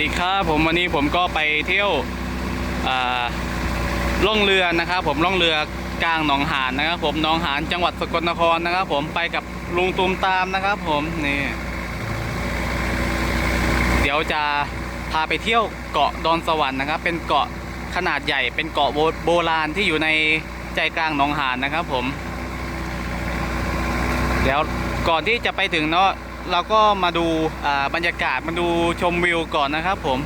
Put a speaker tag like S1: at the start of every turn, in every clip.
S1: ดีครับผมวันนี้ผมก็ไปเที่ยวล่องเรือนะครับ ผมล่องเรือกลางหนองหานนะครับ ผมหนองหานจังหวัดสกลนครนะครับ ผมไปกับลุงตูมตามนะครับ ผมนี่เดี๋ยวจะพาไปเที่ยวเกาะดอนสวรรค์นะครับ เป็นเกาะขนาดใหญ่ เป็นเกาะโบราณที่อยู่ในใจกลางหนองหานนะครับ ผม เดี๋ยวก่อนที่จะไปถึงเนาะ เราก็มาดูบรรยากาศมาดูชมวิวก่อนนะครับผม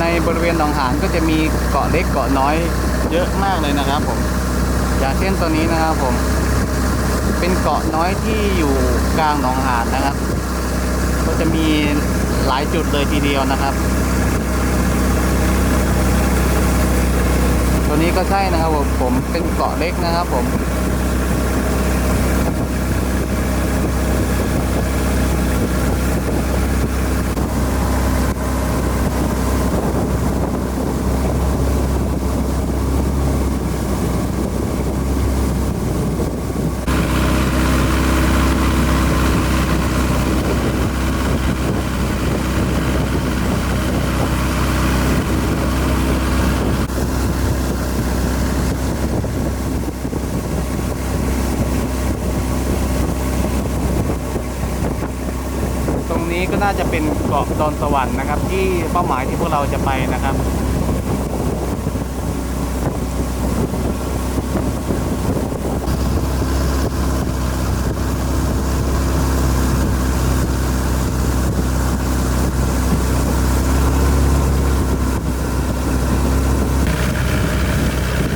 S1: ในบริเวณหนองหานก็จะมีเกาะเล็กเกาะน้อยเยอะมากเลยนะครับผมอย่างเช่นตัวนี้นะครับผม เป็นเกาะน้อยที่อยู่กลางหนองหานนะครับ ก็จะมีหลายจุดเลย ทีเดียวนะครับ ตัวนี้ก็ใช่นะครับผมผมเป็นเกาะเล็กนะครับผม ตรง น่าจะเป็นเกาะดอนสวรรค์นะครับ ที่เป้าหมายที่พวกเราจะไปนะครับ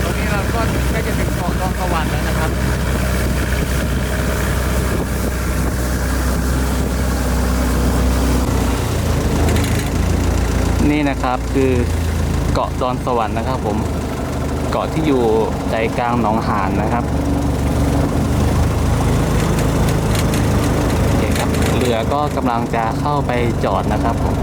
S1: ตรงนี้เราก็ใกล้จะถึงเกาะดอนสวรรค์แล้วนะครับ นะครับ คือเกาะดอนสวรรค์นะครับ ผมเกาะที่อยู่ใจกลางหนองหานนะครับโอเคครับเรือก็กำลังจะเข้าไปจอดนะครับผม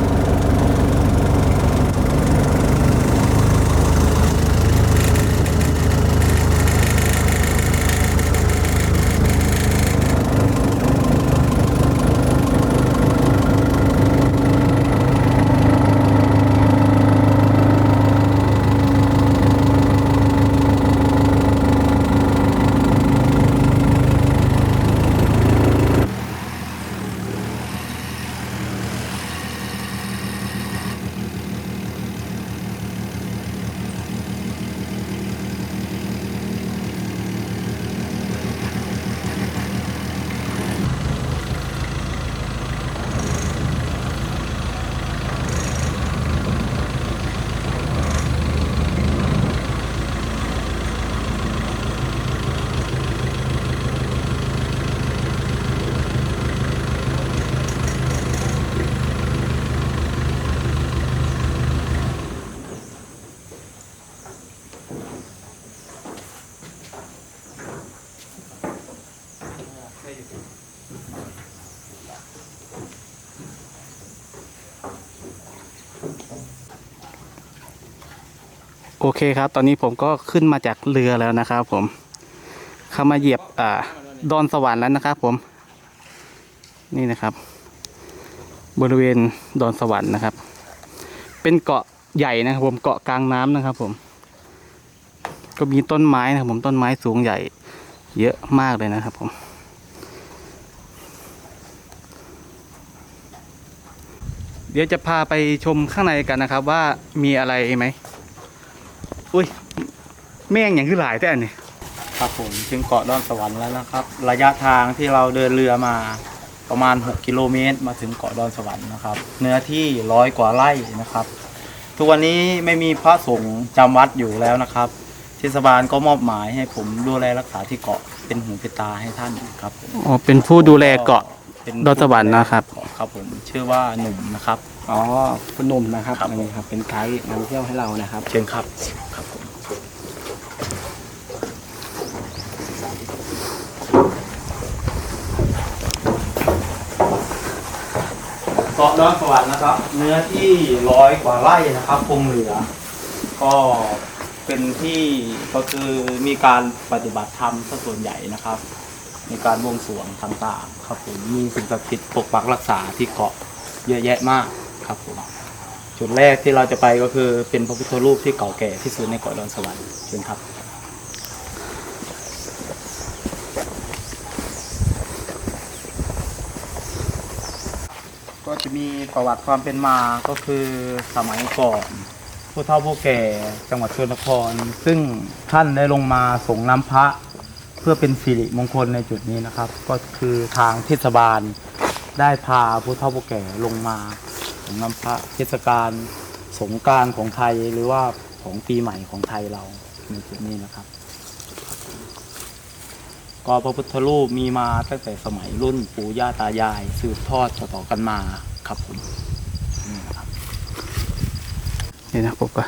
S1: อเคครับ ตอนนี้ผมก็ขึ้นมาจากเรือแล้วนะครับผม เข้ามาเหยียบอ่าดอนสวรรค์แล้วนะครับผม นี่นะครับ บริเวณดอนสวรรค์นะครับ เป็นเกาะใหญ่นะครับผม เกาะกลางน้ำนะครับผม ก็มีต้นไม้นะครับผมต้นไม้สูงใหญ่ เยอะมากเลยนะครับผมเดี๋ยวจะพาไปชมข้างในกันนะครับว่ามีอะไรไหม อุ้ย แม่งอย่างที่หลายแต่อันนี้
S2: ครับผมถึงเกาะดอนสวรรค์แล้วนะครับ ระยะทางที่เราเดินเรือมาประมาณ 6 กิโลเมตร มาถึงเกาะดอนสวรรค์นะครับ เนื้อที่ร้อยกว่าไร่นะครับ ทุกวันนี้ไม่มีพระสงฆ์จำวัดอยู่แล้วนะครับเทศบาลก็มอบหมายให้ผมดูแลรักษาที่เกาะเป็นหูเป็นตาให้ท่านครับผม
S1: อ๋อเป็นผู้ดูแลเกาะ
S2: เป็น
S1: ดอนสวรรค์นะครับ
S2: ครับผมชื่อว่าหนุ่มนะครับ
S3: อ๋อคุณหนุ่มนะครับ
S2: ครับ
S3: อันนี้ครับ เป็นไกด์นำเที่ยวให้เรานะครับ
S2: เชิญครับครับผมเกาะดอนสวรรค์นะครับ เนื้อที่ร้อยกว่าไร่นะครับคงเหลือ ก็เป็นที่ก็คือมีการปฏิบัติธรรมซะส่วนใหญ่นะครับ มีการบวงสรวงต่างๆครับผมมีสิ่งศักดิ์สิทธิ์ปกปักรักษาที่เกาะเยอะแยะมาก ครับผมจุดแรกที่เราจะไปก็คือเป็นพระพุทธรูปที่เก่าแก่ที่สุดในเกาะดอนสวรรค์เชิญครับก็จะมีประวัติความเป็นมาก็คือสมัยก่อนผู้เฒ่าผู้แก่จังหวัดชลนคร ซึ่งท่านได้ลงมาส่งน้ำพระเพื่อเป็นสิริมงคลในจุดนี้นะครับ ก็คือทางเทศบาลได้พาผู้เฒ่าผู้แก่ลงมา ส่งน้ำพระเทศกาลสงกรารของไทยหรือว่าของปีใหม่ของไทยเราในจุดนี้นะครับ ก็พระพุทธรูปมีมาตั้งแต่สมัยรุ่นปู่ย่าตายาย สืบทอดต่อๆกันมาครับผมนี่นะครับ
S1: นี่นะผมก็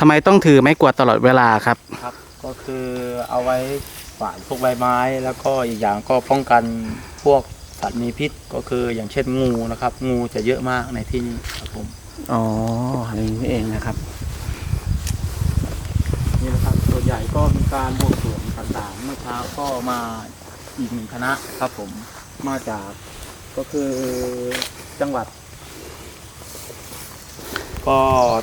S1: ทำไมต้องถือไม้กวาดตลอดเวลาครับ
S2: ครับ ก็คือเอาไว้ฝานพวกใบไม้ แล้วก็อีกอย่างก็ป้องกันพวก สัตว์มีพิษก็คืออย่างเช่นงูนะครับ งูจะเยอะมากในที่นี้ครับผม
S3: อ๋ออะไรอย่างนี้เองนะครับ
S2: นี่นะครับส่วนใหญ่ก็มีการบวงสรวงต่างๆเมื่อเช้าก็มาอีกหนึ่งคณะครับผมมาจากก็คือจังหวัด ก็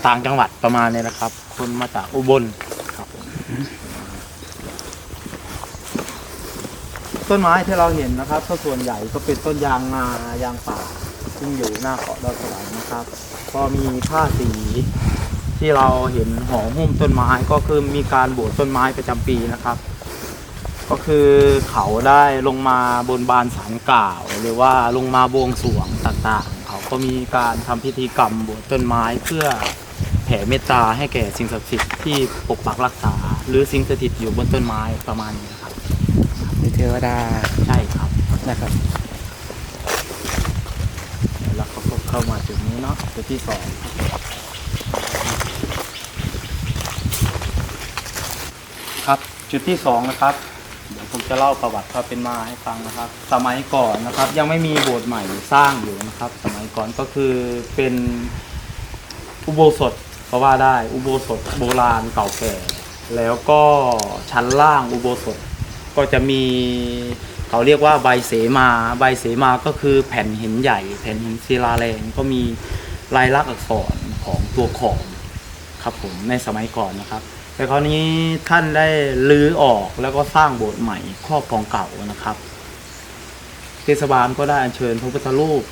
S2: ต่างจังหวัดประมาณนี้นะครับ คนมาจากอุบลครับผม ต้นไม้ที่เราเห็นนะครับก็ส่วนใหญ่ก็เป็นต้นยางนายางป่าซึ่งอยู่หน้าเกาะดอนสวรรค์นะครับ ก็มีผ้าสีที่เราเห็นห่อหุ้มต้นไม้ก็คือมีการบวชต้นไม้ประจำปีนะครับ ก็คือเขาได้ลงมาบนบานสารกล่าว หรือว่าลงมาบวงสรวงต่างๆ เขาก็มีการทำพิธีกรรมบวชต้นไม้เพื่อแผ่เมตตาให้แก่สิ่งศักดิ์สิทธิ์ที่ปกปักรักษา หรือสิ่งสถิตอยู่บนต้นไม้ประมาณนี้
S3: ทวดา
S2: ใช่ครับ
S3: นะครับ
S2: แล้วเขาก็เข้ามาจุดนี้เนาะจุดที่สองครับจุดที่สองนะครับเดี๋ยวผมจะเล่าประวัติความเป็นมาให้ฟังนะครับ สมัยก่อนนะครับ ยังไม่มีโบสถ์ใหม่สร้างอยู่นะครับ สมัยก่อนก็คือเป็นอุโบสถก็ว่าได้อุโบสถโบราณเก่าแก่ แล้วก็ชั้นล่างอุโบสถ ก็จะมีเขาเรียกว่าใบเสมา ใบเสมาก็คือแผ่นหินใหญ่ แผ่นหินศิลาแรงก็มีลายลักษณ์อักษรของตัวขอมครับผมในสมัยก่อนนะครับ แต่คราวนี้ท่านได้ลื้อออกแล้วก็สร้างโบสถ์ใหม่ครอบของเก่านะครับเทศบาลก็ได้อัญเชิญพระพุทธรูป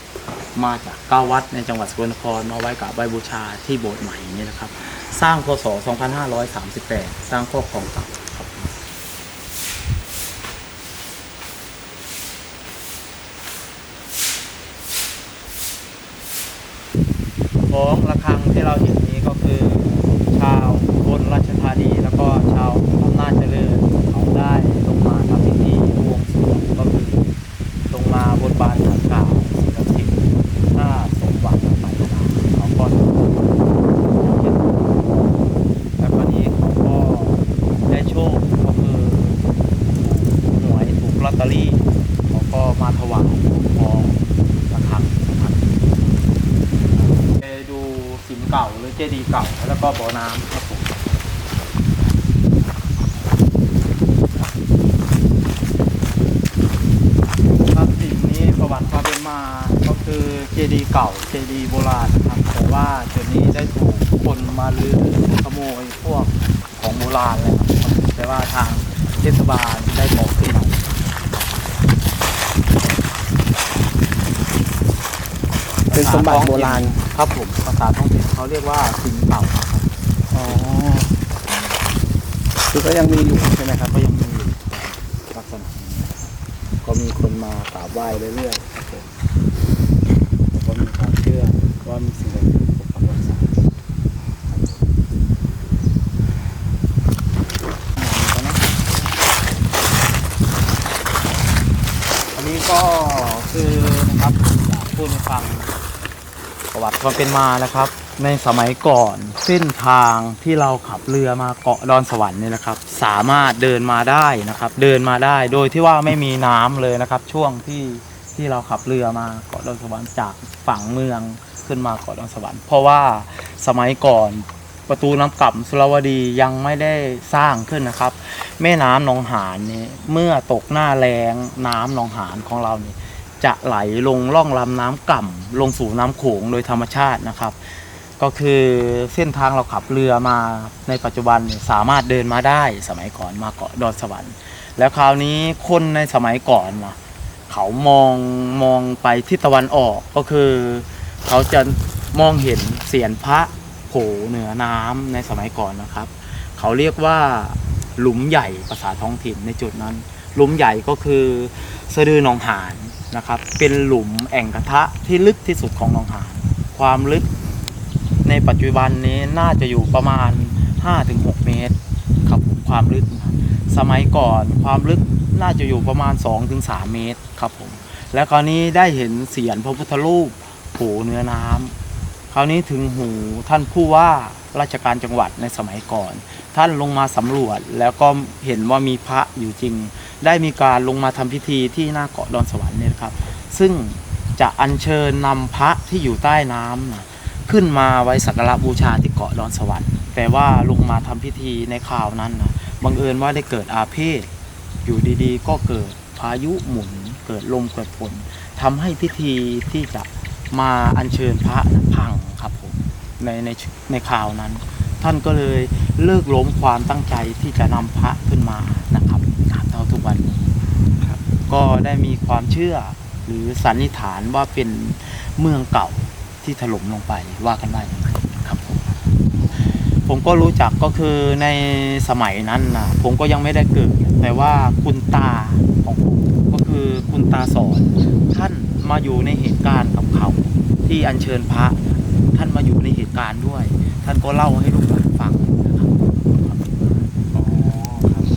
S2: มาจากเก้าวัดในจังหวัดสกลนครมาไว้กับใบบูชาที่โบสถ์ใหม่นี่นะครับ สร้างพศ 2538 สร้างครอบของเก่าครับ ของ ระฆังที่เราเห็นนี้ก็คือ ชาวบนราชธานีแล้วก็ชาวอำนาจเจริญเขาได้ลงมาทำพิธีบวงสรวงก็คือลงมาบนบานสารกล่าวสิ่งศักดิ์สิทธิ์ถ้าสมหวังปรารถนาเขาก็แล้วก็นี้เขาก็ได้โชคก็คือถูกหวยถูกลอตเตอรี่เขาก็มาถวายของระฆังนะครับ ไปดูสิม เจดีย์เก่าแล้วก็บ่อน้ำครับผมครับสิ่งนี้ประวัติความเป็นมาก็คือเจดีย์เก่าเจดีย์โบราณครับแต่ว่าจุดนี้ได้ถูกคนมาลือขโมยพวกของโบราณเลยครับแต่ว่าทางเทศบาลได้บอกขึ้นมา
S3: เป็นสมบัติโบราณ
S2: ครับผมภาษาท้องถิ่นเขาเรียกว่าสิงเก่าครับ
S3: อ๋อคือก็ยังมีอยู่ใช่ไหมครับ
S2: ก็ยังมีอยู่ลักษณะนี้ก็มีคนมากราบไหว้เรื่อยๆครับผมแล้วก็มีความเชื่อว่ามีสิ่งศักดิ์สิทธิ์ปกปักรักษา ก็คือนะครับอยากพูดให้ฟัง ประวัติความเป็นมานะครับ ในสมัยก่อนเส้นทางที่เราขับเรือมาเกาะดอนสวรรค์เนี่ยนะครับ สามารถเดินมาได้นะครับ เดินมาได้โดยที่ว่าไม่มีน้ำเลยนะครับ ช่วงที่ที่เราขับเรือมาเกาะดอนสวรรค์จากฝั่งเมืองขึ้นมาเกาะดอนสวรรค์ เพราะว่าสมัยก่อนประตูน้ำกลับสุราวดียังไม่ได้สร้างขึ้นนะครับ แม่น้ำหนองหานนี่เมื่อตกหน้าแรงน้ำหนองหานของเรานี่ จะไหลลงล่องลำน้ำกล่ำลงสู่น้ำโขงโดยธรรมชาตินะครับ ก็คือเส้นทางเราขับเรือมาในปัจจุบันสามารถเดินมาได้สมัยก่อนมาเกาะดอนสวรรค์ แล้วคราวนี้คนในสมัยก่อนนะเขามองมองไปทิศตะวันออกก็คือ เขาจะมองเห็นเสียนพระโผเหนือน้ำในสมัยก่อนนะครับ เขาเรียกว่าหลุมใหญ่ภาษาท้องถิ่นในจุดนั้น หลุมใหญ่ก็คือสะดือหนองหาน นะครับ เป็นหลุมแอ่งกระทะที่ลึกที่สุดของหนองหานความลึกในปัจจุบันนี้น่าจะอยู่ประมาณ 5-6 เมตรครับผมความลึก สมัยก่อนความลึกน่าจะอยู่ประมาณ 2-3 เมตรครับผม และคราวนี้ได้เห็นเสียนพระพุทธรูปโผล่เนื้อน้ำ ราวนี้ถึงหูท่านผู้ว่าราชการจังหวัดในสมัยก่อน ท่านลงมาสำรวจแล้วก็เห็นว่ามีพระอยู่จริง ได้มีการลงมาทำพิธีที่หน้าเกาะดอนสวรรค์เนี่ยครับ ซึ่งจะอัญเชิญนำพระที่อยู่ใต้น้ำนะขึ้นมาไว้สักการะบูชาที่เกาะดอนสวรรค์แต่ว่าลงมาทำพิธีในข่าวนั้นนะบังเอิญว่าได้เกิดอาเพศ อยู่ดีๆ ก็เกิดพายุหมุน เกิดลมเกิดฝนทำให้พิธีที่จะ มาอัญเชิญพระพังครับผมในในในข่าวนั้น ท่านก็เลยเลิกล้มความตั้งใจที่จะนำพระขึ้นมานะครับเท่าทุกวันนี้ครับก็ได้มีความเชื่อหรือสันนิษฐานว่าเป็นเมืองเก่าที่ถล่มลงไปว่ากันได้ครับผมผมก็รู้จักก็คือในสมัยนั้นนะผมก็ยังไม่ได้เกิด แต่ว่าคุณตาของผมก็คือคุณตาสอนท่าน มาอยู่ในเหตุการณ์กับเขาที่อัญเชิญพระท่านมาอยู่ในเหตุการณ์ด้วย ท่านก็เล่าให้ลูกหลานฟังนะครับ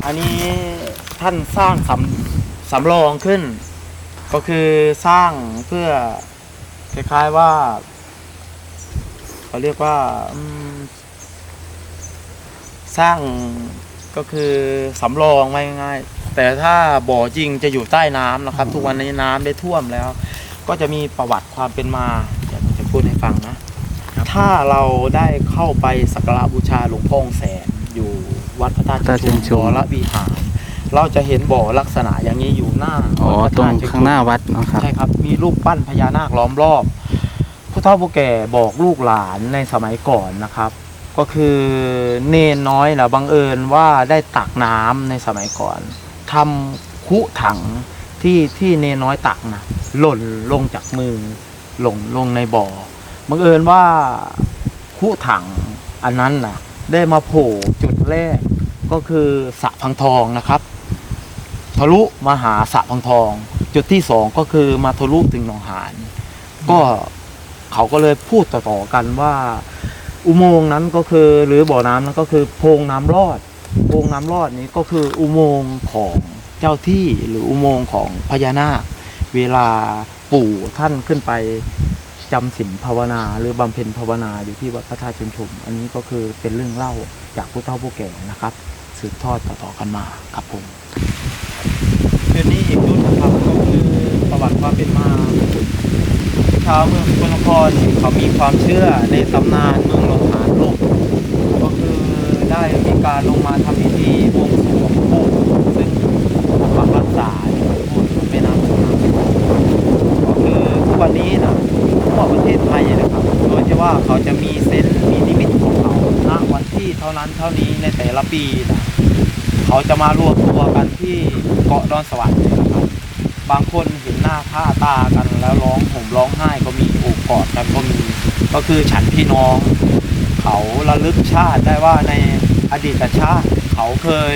S2: อันนี้ท่านสร้างสำสำรองขึ้น ก็คือสร้างเพื่อคล้ายๆว่าเขาเรียกว่าสร้างก็คือสำรองไว้ง่ายๆ แต่ถ้าบ่อจริงจะอยู่ใต้น้ำนะครับ ทุกวันนี้น้ำได้ท่วมแล้ว ก็จะมีประวัติความเป็นมาเดี๋ยวผมจะพูดให้ฟังนะ ถ้าเราได้เข้าไปสักการะบูชาหลวงพ่อองค์แสนอยู่วัดพระธาตุ
S1: พระธาตุ
S2: ชุ
S1: เชิ
S2: ม
S1: ง
S2: ช
S1: ชุ
S2: น
S1: ม
S2: วรวิหาร เราจะเห็นบ่อลักษณะอย่างนี้อยู่หน้า
S1: อ๋อ
S2: วัดพ
S1: ตรง
S2: ธตุเชิ
S1: ข้างหน้าวัดเนาะครับ
S2: ใช่ครับ มีรูปปั้นพญานาคล้อมรอบ ผู้เฒ่าผู้แก่บอกลูกหลานในสมัยก่อนนะครับ ก็คือเนนน้อยนะบังเอิญว่าได้ตักน้ำในสมัยก่อน ทำคุถังที่ที่เนน้อยตักนะหล่นลงจากมือหล่นลงในบ่อบังเอิญว่าคุถังอันนั้นนะได้มาโผล่จุดแรกก็คือสระพังทองนะครับทะลุมาหาสระพังทอง จุดที่สองก็คือมาทะลุถึงหนองหานก็เขาก็เลยพูดต่อๆกันว่า อุโมงค์นั้นก็คือหรือบ่อน้ำนั้นก็คือโพรงน้ำรอด โพรงน้ำรอดนี้ก็คืออุโมงค์ของเจ้าที่หรืออุโมงค์ของพญานาค เวลาปู่ท่านขึ้นไปจำศีลภาวนาหรือบำเพ็ญภาวนาอยู่ที่วัดพระธาตุชุมชุม อันนี้ก็คือเป็นเรื่องเล่าจากผู้เฒ่าผู้แก่นะครับ สืบทอดต่อๆกันมาครับผมจุดนี้อีกจุดนะครับก็คือประวัติความเป็นมาชาวเมืองสกลนครเขามีความเชื่อในตำนานเมืองหลงหาน ได้มีการลงมาทำพิธีบวงสรวงปู่ซึ่งปกปักรักษาอยู่บนแม่น้ำสงขาก็คือทุกวันนี้นะทั่วประเทศไทยนะครับ โดยที่ว่าเขาจะมีเส้นมีนิมิตของเขาณวันที่เท่านั้นเท่านี้ในแต่ละปีนะเขาจะมารวมตัวกันที่เกาะดอนสวรรค์เนี่ยนะครับบางคนเห็นหน้าค่าตากันแล้วร้องห่มร้องไห้ก็มีโอบกอดกันก็มีก็คือฉันพี่น้อง เขาระลึกชาติได้ว่าในอดีตชาติ เขาเคย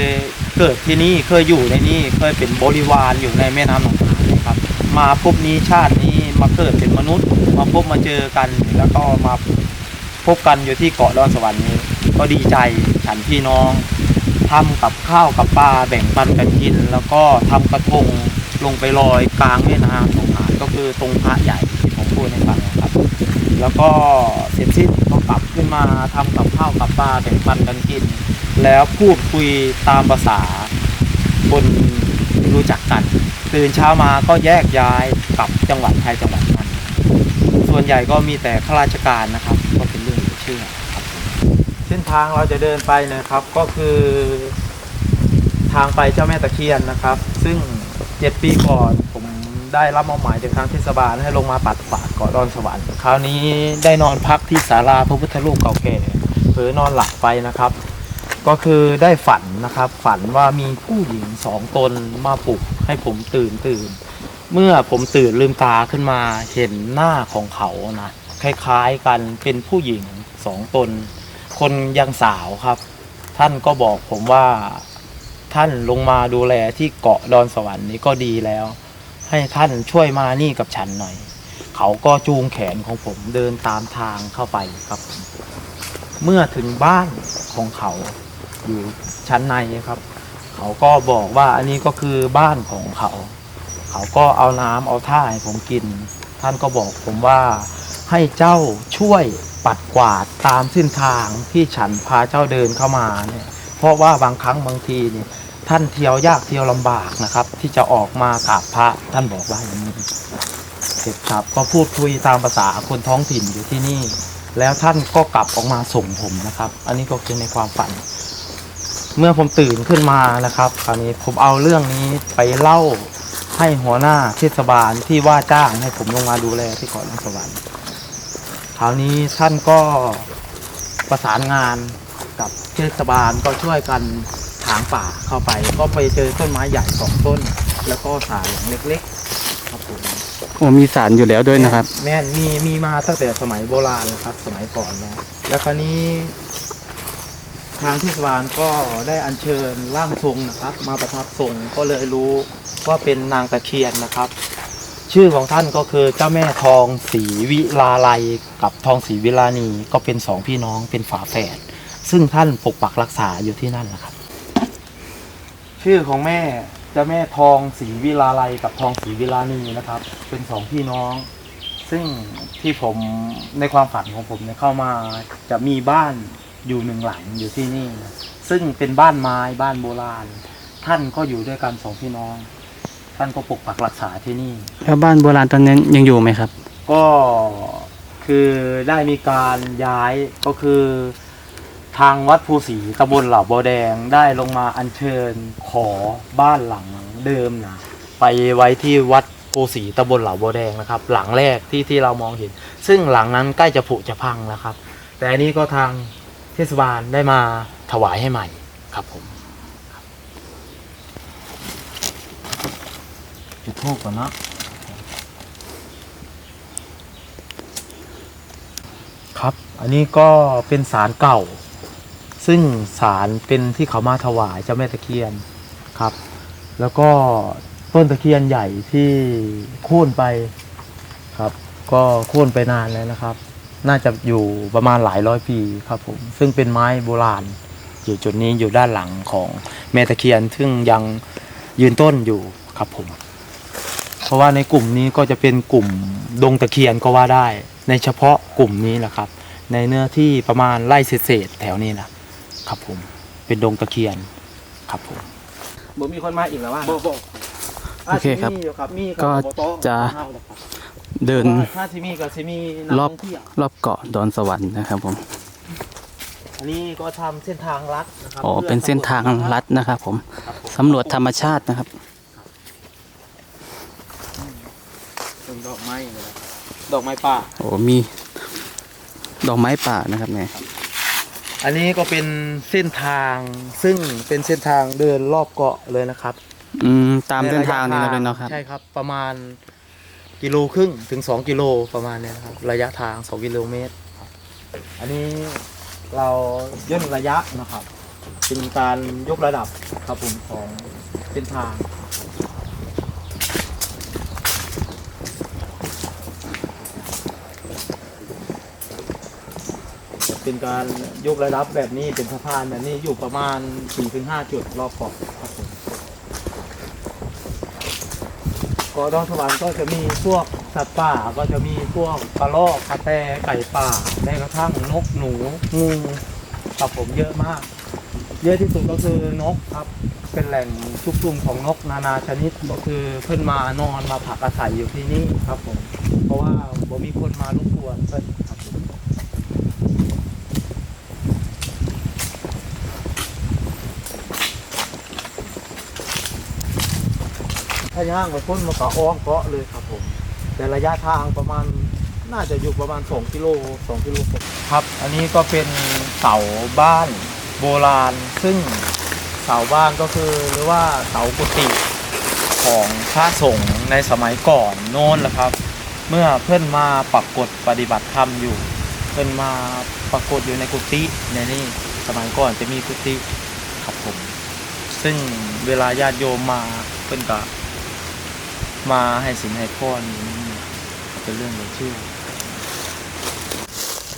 S2: เกิดที่นี่เคยอยู่ในนี่เคยเป็นบริวารอยู่ในแม่น้ำหนองหานนะครับ มาพบนี้ชาตินี้มาเกิดเป็นมนุษย์ มาพบมาเจอกัน แล้วก็มาพบกันอยู่ที่เกาะดอนสวรรค์นี้ ก็ดีใจฉันพี่น้องทำกับข้าวกับปลาแบ่งปันกันกิน แล้วก็ทำกระทงลงไปลอยกลางแม่น้ำหนองหานก็คือตรงพระใหญ่ที่ผมพูดให้ฟังนะครับ แล้วก็เสร็จสิ้นก็กลับ ขึ้นมาทำกับข้าวกับปลาแบ่งปันกันกิน แล้วพูดคุยตามภาษาคนรู้จักกันตื่นเช้ามาก็แยกย้ายกลับจังหวัดไทยจังหวัดมันส่วนใหญ่ก็มีแต่ข้าราชการนะครับ ก็เป็นเรื่องเชื่อครับเส้นทางเราจะเดินไปนะครับก็คือทางไปเจ้าแม่ตะเคียนนะครับ ซึ่งเจ็ดปีก่อน ได้รับมอบหมายจากทางเทศบาลให้ลงมาปัดฝาดเกาะดอนสวรรค์คราวนี้ได้นอนพักที่ศาลาพระพุทธรูปเก่าแก่เผลอนอนหลับไปนะครับ ก็คือได้ฝันนะครับ ฝันว่ามีผู้หญิงสองตนมาปลุกให้ผมตื่นตื่น เมื่อผมตื่นลืมตาขึ้นมาเห็นหน้าของเขานะคล้ายๆกันเป็นผู้หญิงสองตน คนยังสาวครับ ท่านก็บอกผมว่าท่านลงมาดูแลที่เกาะดอนสวรรค์นี้ก็ดีแล้ว ให้ท่านช่วยมานี่กับฉันหน่อย เขาก็จูงแขนของผมเดินตามทางเข้าไปครับ เมื่อถึงบ้านของเขาอยู่ชั้นในครับ เขาก็บอกว่าอันนี้ก็คือบ้านของเขา เขาก็เอาน้ำเอาท่าให้ผมกิน ท่านก็บอกผมว่าให้เจ้าช่วยปัดกวาดตามเส้นทางที่ฉันพาเจ้าเดินเข้ามาเนี่ย เพราะว่าบางครั้งบางทีเนี่ย ท่านเที่ยวยากเที่ยวลำบากนะครับ ที่จะออกมากราบพระท่านบอกว่าอย่างนี้เสร็จครับก็พูดคุยตามภาษาคนท้องถิ่นอยู่ที่นี่ แล้วท่านก็กลับออกมาส่งผมนะครับ อันนี้ก็คือในความฝัน เมื่อผมตื่นขึ้นมานะครับ คราวนี้ผมเอาเรื่องนี้ไปเล่าให้หัวหน้าเทศบาลที่ว่าจ้างให้ผมลงมาดูแลที่เกาะลังสวรรค์คราวนี้ท่านก็ประสานงานกับเทศบาลก็ช่วยกันางป่าเข้าไป ก็ไปเจอต้นไม้ใหญ่สองต้น แล้วก็สายหลังเล็กๆครับผม
S1: โอ้มีสารอยู่แล้วด้วยนะครับ
S2: แม่นมีมีมาตั้งแต่สมัยโบราณนะครับ สมัยก่อนนะแล้วคราวนี้ ทางเทศบาลก็ได้อัญเชิญร่างทรงนะครับ มาประทับทรงก็เลยรู้ว่าเป็นนางตะเคียนนะครับ ชื่อของท่านก็คือเจ้าแม่ทองศรีวิลาลัยกับทองศรีวิลานีก็เป็นสองพี่น้องเป็นฝาแฝดซึ่งท่านปกปักรักษาอยู่ที่นั่นนะครับ ชื่อของแม่เจ้าแม่ทองศรีวิลาลัยกับทองศรีวิลานีนะครับ เป็นสองพี่น้อง ซึ่งที่ผมในความฝันของผมเนี่ยเข้ามาจะมีบ้านอยู่หนึ่งหลังอยู่ที่นี่ซึ่งเป็นบ้านไม้บ้านโบราณ ท่านก็อยู่ด้วยกันสองพี่น้อง ท่านก็ปกปักรักษาที่นี่
S1: แล้วบ้านโบราณตอนนั้นยังอยู่ไหมครับ
S2: ก็คือได้มีการย้ายก็คือ ทางวัดภูศีตำบลเหล่าบอแดงได้ลงมาอัญเชิญขอบ้านหลังเดิมนะไปไว้ที่วัดภูศีตำบลเหล่าบอแดงนะครับ หลังแรกที่ที่เรามองเห็น ซึ่งหลังนั้นใกล้จะผุจะพังแล้วครับ แต่อันนี้ก็ทางเทศบาลได้มาถวายให้ใหม่ครับผมจุดทูบก่อนนะครับ อันนี้ก็เป็นสารเก่า ซึ่งสารเป็นที่เขามาถวายเจ้าแม่ตะเคียนครับ แล้วก็ต้นตะเคียนใหญ่ที่โค่นไปครับ ก็โค่นไปนานแล้วนะครับ น่าจะอยู่ประมาณหลายร้อยปีครับผมซึ่งเป็นไม้โบราณ อยู่จุดนี้อยู่ด้านหลังของแม่ตะเคียนซึ่งยังยืนต้นอยู่ครับผม เพราะว่าในกลุ่มนี้ก็จะเป็นกลุ่มดงตะเคียนก็ว่าได้ ในเฉพาะกลุ่มนี้แหละครับ ในเนื้อที่ประมาณไร่เศษๆแถวนี้นะ ครับผม เป็นดงตะเคียน ครับผม
S3: บ่มีคนมาอีกแล้วว่า
S1: โอเคครับ
S2: มีอยู่ครับมี
S1: ก็จะเดิน
S2: ถ้าที่มีก็จะมีนัก
S1: รอบ
S2: ท่องเที่ยว
S1: รอบเกาะดอนสวรรค์นะครับผม
S2: อันนี้ก็ทำเส้นทางลัดนะครั
S1: อ๋อ
S2: พื่
S1: เป็นเส้นทางลัดนะครับผม
S2: ครับผม
S1: สำรวจธรรมชาตินะครับ
S2: เป็นดอกไม้เลยนะดอกไม้ป่า
S1: โอ้มี ดอกไม้ป่านะครับเนี่ย
S2: อันนี้ก็เป็นเส้นทางซึ่งเป็นเส้นทางเดินรอบเกาะเลยนะครับ
S1: อืมตามเส้นทางนี้นะเลยเนาะครับ
S2: ใช่ครับ ประมาณกิโลครึ่งถึง2กิโลประมาณเนี้ยนะครับ ระยะทาง2กิโลเมตรครับอันนี้เราย่นระยะนะครับ เป็นการยกระดับครับผมของเส้นทาง เป็นการยกระดับแบบนี้เป็นสะพานแบบนี้อยู่ประมาณ 4-5 จุดรอบเกาะครับผมเกาะดอนสวรรค์ก็จะมีพวกสัตว์ป่าก็จะมีพวกกระรอกกระแตไก่ป่าแม้กระทั่งนกหนูงูครับผมเยอะมาก เยอะที่สุดก็คือนกครับ เป็นแหล่งชุกชุมของนกนานาชนิดก็คือเพิ่อนมานอนมาผักอาศัยอยู่ที่นี่ครับผมเพราะว่าบ่มีคนมารบกวนเพิ่นครับผม ถ้าย่างไปพ้นมาก็อ้อมเกาะเลยครับผม แต่ระยะทางประมาณน่าจะอยู่ประมาณ 2 กิโล2กิโลครับ อันนี้ก็เป็นเสาบ้านโบราณ ซึ่งเสาบ้านก็คือหรือว่าเสากุฏิของพระสงฆ์ในสมัยก่อนโน้นแหละครับ เมื่อเพื่อนมาปักกฎปฏิบัติธรรมอยู่ เพื่อนมาปักกฎอยู่ในกุฏิในนี่สมัยก่อนจะมีกุฏิครับผม ซึ่งเวลาญาติโยมมาเพื่อนก็ มาให้สินให้พรนี่เป็นเรื่องของชื่อ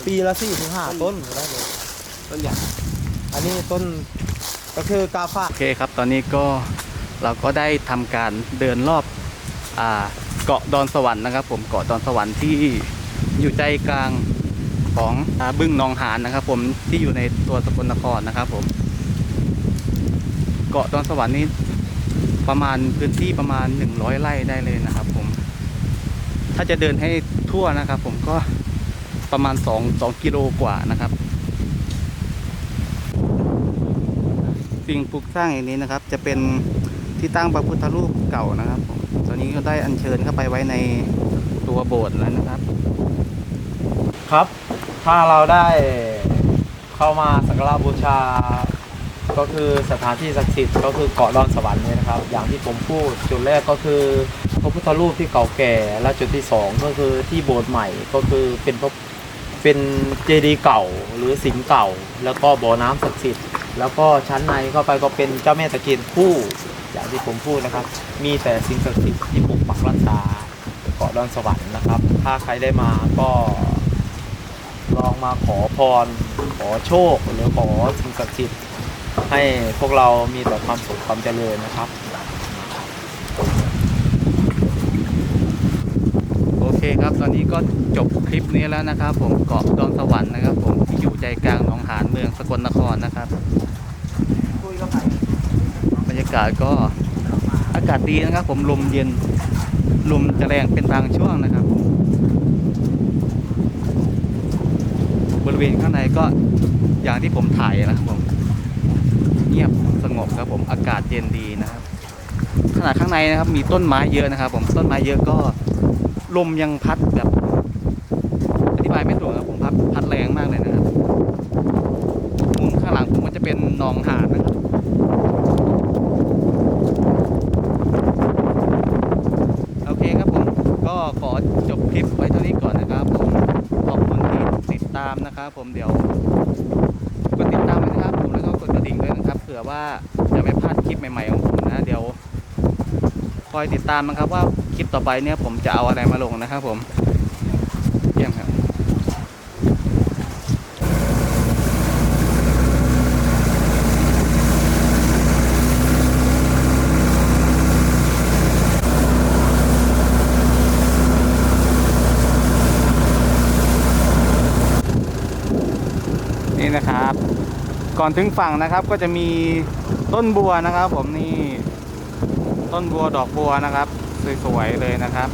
S2: ปีละสี่ถึงห้าต้นได้เลย
S3: ต้นใหญ่
S2: อันนี้ต้นก็คือกาฟ้า
S1: โอเคครับ ตอนนี้ก็เราก็ได้ทำการเดินรอบอ่าเกาะดอนสวรรค์นะครับ ผมเกาะดอนสวรรค์ที่อยู่ใจกลางของอ่าบึงหนองหานนะครับ ผมที่อยู่ในตัวสกลนครนะครับ ผม เกาะดอนสวรรค์นี้ ประมาณพื้นที่ประมาณ 100 ไร่ได้เลยนะครับผม ถ้าจะเดินให้ทั่วนะครับ ผมก็ประมาณ 2 2กิโลกว่านะครับ สิ่งปลูกสร้างอย่างนี้นะครับ จะเป็นที่ตั้งพระพุทธรูปเก่านะครับผมตอนนี้ก็ได้อัญเชิญเข้าไปไว้ในตัวโบสถ์แล้วนะครับ
S2: ครับ ถ้าเราได้เข้ามาสักการะบูชา ก็คือสถานที่ศักดิ์สิทธิ์ก็คือเกาะดอนสวรรค์เนี่ยนะครับ อย่างที่ผมพูดจุดแรกก็คือพระพุทธรูปที่เก่าแก่และจุดที่สองก็คือที่โบสถ์ใหม่ก็คือเป็นพระเป็นเจดีย์เก่าหรือสิงเก่า แล้วก็บ่อน้ำศักดิ์สิทธิ์แล้วก็ชั้นในเข้าไปก็เป็นเจ้าแม่ตะเคียนคู่อย่างที่ผมพูดนะครับ มีแต่สิ่งศักดิ์สิทธิ์ที่ปกปักรักษาเกาะดอนสวรรค์นะครับ ถ้าใครได้มาก็ลองมาขอพร ขอโชค หรือขอสิ่งศักดิ์สิทธิ์ ให้พวกเรามีแต่ความสุขความเจริญนะครับ
S1: โอเคครับ ตอนนี้ก็จบคลิปนี้แล้วนะครับ ผมเกาะดอนสวรรค์นะครับ ผมที่อยู่ใจกลางหนองหานเมืองสกลนครนะครับบรรยากาศก็อากาศดีนะครับ ผมลมเย็นลมจะแรงเป็นบางช่วงนะครับ บริเวณข้างในก็อย่างที่ผมถ่ายนะครับผม งียบสงบครับผมอากาศเย็นดีนะครับ ขนาดข้างในนะครับ มีต้นไม้เยอะนะครับ ผมต้นไม้เยอะก็ลมยังพัดแบบอธิบายไม่ถูกครับผมพัดพัดแรงมากเลยนะครับมุมข้างหลังผมก็จะเป็นหนองหาดนะครับโอเคครับผมก็ขอจบคลิปไว้เท่านี้ก่อนนะครับผมขอบคุณที่ติดตามนะครับ ผมเดี๋ยว อยติดตามนะครับว่าคลิปต่อไปเนี่ยผมจะเอาอะไรมาลงนะครับผมเยี่ยมครับนี่นะครับ ก่อนถึงฝั่งนะครับก็จะมีต้นบัวนะครับ ผมนี่ ต้นบัวดอกบัวนะครับ สวยๆเลยนะครับ